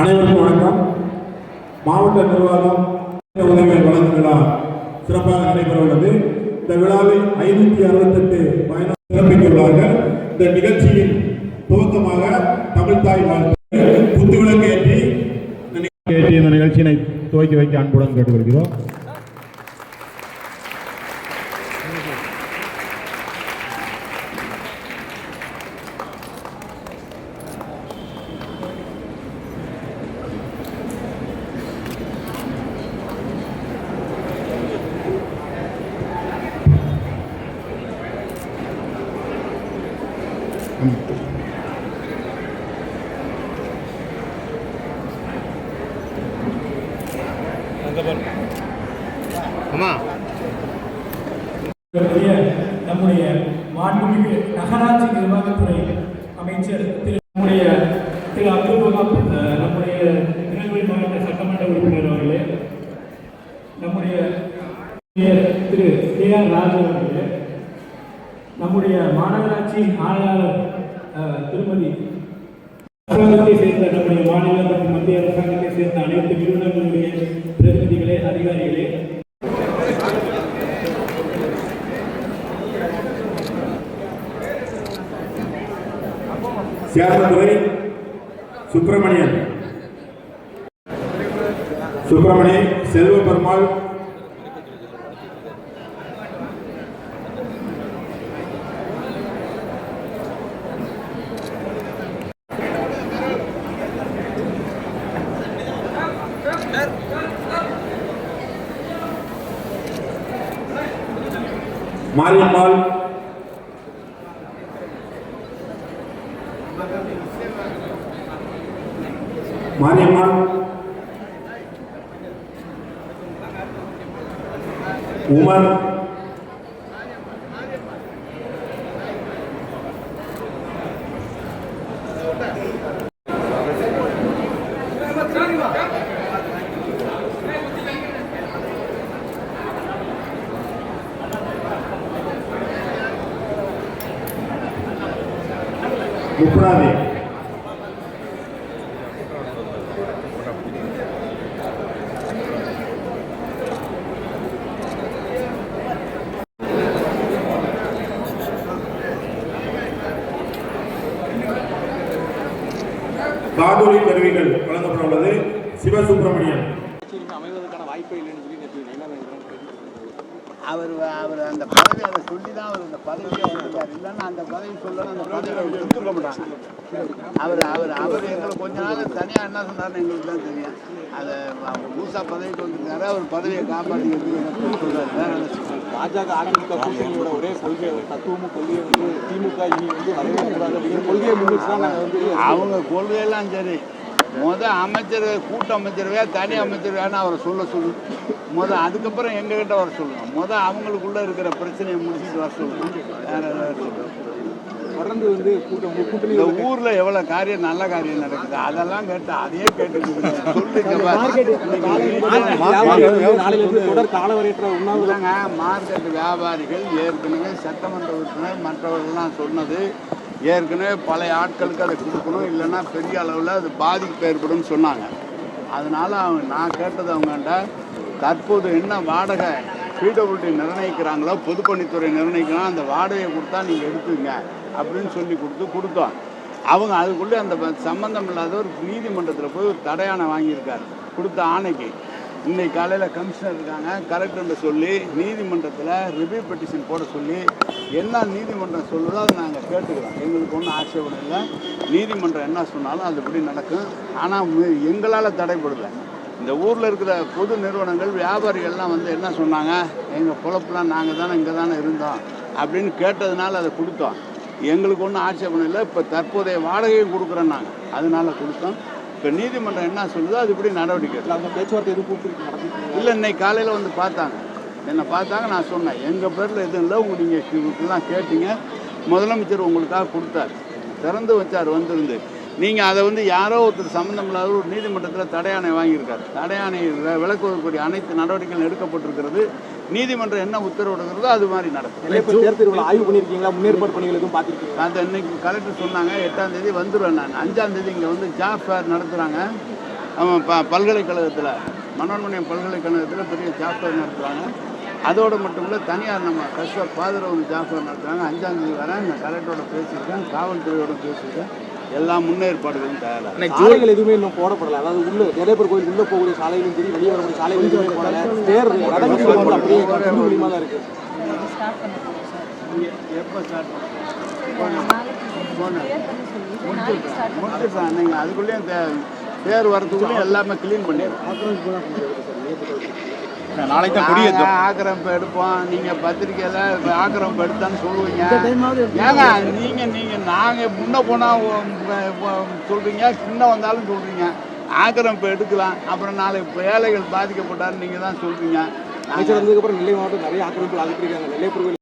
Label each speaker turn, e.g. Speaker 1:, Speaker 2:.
Speaker 1: அனைவருக்கும் வணக்கம். மாவட்ட நிர்வாகம் உதவிகள் வழங்கும் விழா சிறப்பாக நடைபெற உள்ளது. இந்த விழாவில் ஐநூற்றி அறுபத்தெட்டு பயணம் சிறப்பித்துள்ளார்கள். இந்த நிகழ்ச்சியின் துவக்கமாக தமிழ் தாய் வாழ்த்து குத்துவிளக்கு ஏற்றி ஏற்றி இந்த நிகழ்ச்சியினை துவக்கி வைக்க அன்புடன் கேட்டுக்கொள்கிறோம்.
Speaker 2: நம்முடைய மாண்புமிகு நகராட்சி நிர்வாகத்துறை அமைச்சர் திரு நம்முடைய திரு அப்துல் நம்முடைய திருநெல்வேலி மாவட்ட சட்டமன்ற உறுப்பினர் அவர்களே நம்முடைய திரு கே ஆர் ராஜு அவர்களே நம்முடைய மாநகராட்சி ஆணையாளர் திருமதி அரசாங்கத்தை சேர்ந்த நம்முடைய மாநில மற்றும் மத்திய அரசாங்கத்தை சேர்ந்த அனைத்து நிறுவனங்களுடைய பிரதிநிதிகளே அதிகாரிகளே.
Speaker 1: சேரதுரை சுப்பிரமணியன். சுப்பிரமணியன் செல்வ பெருமாள் மாரியம்மாள் மாரியம்மாள் உமர் முப்ராதி காதொலி கருவிகள் வழங்கப்பட உள்ளது. சிவசுப்பிரமணியன்
Speaker 3: அமைவதற்கான வாய்ப்பே இல்லைன்னு சொல்லி நேற்று நைனாவேந்திரன்
Speaker 4: அவர் அவர் அந்த பதவி அதை சொல்லி தான் அவர் அந்த பதவியை வந்துட்டார் இல்லைன்னா அந்த பதவி சொல்லணும் அந்த பதவியை அவர் கொடுத்துருக்க மாட்டாங்க. அவர் அவர் அவர் எங்களுக்கு கொஞ்ச நாள் தனியாக என்ன சொன்னார்னு எங்களுக்கு தான் தெரியும். அதை அவர் புதுசாக பதவிக்கு வந்திருக்காரு. அவர் பதவியை காப்பாற்றிக்கிறதுக்கு எனக்கு சொல்றாரு? வேற?
Speaker 3: பாஜக அதிமுக கூட்டணியோட ஒரே கொள்கை தத்துவமும் கொள்கையை வந்து திமுக இனி வந்து வரவே கூடாது அப்படிங்கிற கொள்கையை முன்னிட்டு தான் நாங்கள் வந்து
Speaker 4: அவங்க கொள்கையெல்லாம் சரி. முத அமைச்சர் கூட்ட அமைச்சரவையா தனி அமைச்சரவையான்னு அவரை சொல்ல சொல்லு. முத அதுக்கப்புறம் எங்ககிட்ட வர சொல்லுங்க முத அவங்களுக்குள்ள இருக்கிற பிரச்சனையை முடிச்சுட்டு வர சொல்லுங்க
Speaker 3: தொடர்ந்து வந்து கூட்டம் கூட்டணி
Speaker 4: இந்த ஊர்ல எவ்வளவு காரியம் நல்ல காரியம் நடக்குது? அதெல்லாம் கேட்டு அதையே கேட்டு சொல்லுங்க
Speaker 3: நாளையிலிருந்து தொடர் காலவரையற்ற உண்ணாவிரதம்.
Speaker 4: இல்லைங்க மார்க்கெட் வியாபாரிகள் ஏற்கனவே சட்டமன்ற உறுப்பினர் மற்றவர்கள்லாம் சொன்னது ஏற்கனவே பழைய ஆட்களுக்கு அதை கொடுக்கணும் இல்லைன்னா பெரிய அளவில் அது பாதிப்பு ஏற்படும்னு சொன்னாங்க. அதனால் அவங்க நான் கேட்டது அவங்கள்ட்ட தற்போது என்ன வாடகை பிடபிள்யூடி நிர்ணயிக்கிறாங்களோ பொதுப்பணித்துறை நிர்ணயிக்கிறாங்க அந்த வாடகையை கொடுத்தா நீங்கள் எடுத்துங்க அப்படின்னு சொல்லி கொடுத்து கொடுத்தோம். அவங்க அதுக்குள்ளே அந்த சம்மந்தம் இல்லாத இல்லாதவர் நீதிமன்றத்தில் போய் ஒரு தடையாணை வாங்கியிருக்காரு. கொடுத்த ஆணைக்கு. இன்னைக்கு காலையில் கமிஷனர் இருக்காங்க கரெக்டுன்னு சொல்லி நீதிமன்றத்தில் ரிவ்யூ பெட்டிஷன் போட சொல்லி என்ன நீதிமன்றம் சொல்லுதோ அதை நாங்கள் கேட்டுக்கிறோம். எங்களுக்கு ஒன்றும் ஆட்சேபணம் இல்லை. நீதிமன்றம் என்ன சொன்னாலும் அதுபடி நடக்கும். ஆனால் எங்களால் தடைப்படலை இந்த ஊரில் இருக்கிற பொது நிறுவனங்கள் வியாபாரிகள்லாம் வந்து என்ன சொன்னாங்க? எங்கள் பொழப்புலாம் நாங்கள் தானே இங்கே தானே இருந்தோம் அப்படின்னு கேட்டதுனால அதை கொடுத்தோம். எங்களுக்கு ஒன்றும் ஆட்சேபணம் இல்லை. இப்போ தற்போதைய வாடகையும் கொடுக்குறோம் நாங்கள் அதனால கொடுத்தோம். இப்போ நீதிமன்றம் என்ன சொல்லுதோ அதுபடி நடவடிக்கை எடுக்கும்.
Speaker 3: அந்த பேச்சுவார்த்தை எதுவும்
Speaker 4: இல்லை இன்னைக்கு காலையில் வந்து பார்த்தாங்க. என்னை பார்த்தாங்க நான் சொன்னேன் எங்கள் பேரில் எதுவும் இல்லை உங்க நீங்கள் இப்படிலாம் கேட்டீங்க. முதலமைச்சர் உங்களுக்காக கொடுத்தாரு. திறந்து வச்சார் வந்திருந்து. நீங்கள் அதை வந்து யாரோ ஒருத்தர் சம்மந்தம் இல்லாத ஒரு நீதிமன்றத்தில் தடையாணை வாங்கியிருக்காரு. தடையாணை வி- விலக்குவதற்குரிய அனைத்து நடவடிக்கைகளும் எடுக்கப்பட்டிருக்கிறது. நீதிமன்றம் என்ன உத்தரவிடுகிறதோ அது மாதிரி நடக்கும்.
Speaker 3: ஆய்வு பண்ணியிருக்கீங்களா? முன்னேற்பாடு பணிகள் எதுவும் பார்த்துருக்கீங்களா?
Speaker 4: அந்த இன்னைக்கு கலெக்டர் சொன்னாங்க எட்டாம் தேதி வந்துடுவேன் நான். அஞ்சாம் தேதி இங்கே வந்து ஜாப் ஃபேர் நடத்துகிறாங்க ப பல்கலைக்கழகத்தில் மனோன்மணியம் பல்கலைக்கழகத்தில் பெரிய சாப்டர் நடத்துகிறாங்க அதோடு மட்டும் இல்லை தனியார் நம்ம கஸ்வர் பாதுரவு ஜாஃபர் நடத்துகிறாங்க அஞ்சாந்தேதி வரேன். நான் கலெக்டரோட பேசியிருக்கேன். காவல்துறையோட பேசியிருக்கேன். எல்லா முன்னேற்பாடுகளும் தயாராக
Speaker 3: சாலைகள் எதுவுமே இன்னும் போடப்படல. அதாவது உள்ள நிறைய பேர் கோயில் உள்ள போகக்கூடிய சாலையிலும் சரி வெளியே வரக்கூடிய சாலைகளும் எதுவுமே போடல. தேர் நடந்து வந்து அப்படியே கண்டு மூலியமா தான் இருக்கு.
Speaker 4: எப்போ ஸ்டார்ட் முடிச்சுட்டான் நீங்கள் அதுக்குள்ளேயும் தே தேர் வரதுக்குள்ளேயும் எல்லாமே க்ளீன் பண்ணிடுறோம்
Speaker 3: நாளைக்கு
Speaker 4: நாங்க ஆக்கிரமிப்பு எடுப்போம். நீங்க பத்திரிக்கையில இப்ப ஆக்கிரமிப்பு எடுத்தான்னு சொல்லுவீங்க. ஏங்க நீங்க நீங்க நாங்க முன்ன போனா உ- உ- உ- சொல்றீங்க பின்ன வந்தாலும் சொல்றீங்க. ஆக்கிரமிப்பு எடுக்கலாம். அப்புறம் நாளை ஏழைகள் பாதிக்கப்பட்டான்னு நீங்க தான் சொல்றீங்க.
Speaker 3: அமைச்சர் வந்ததுக்கு அப்புறம் நெல்லை மாவட்டம் நிறைய ஆக்கிரமிப்பு ஆகிட்டு இருக்காங்க. நெல்லை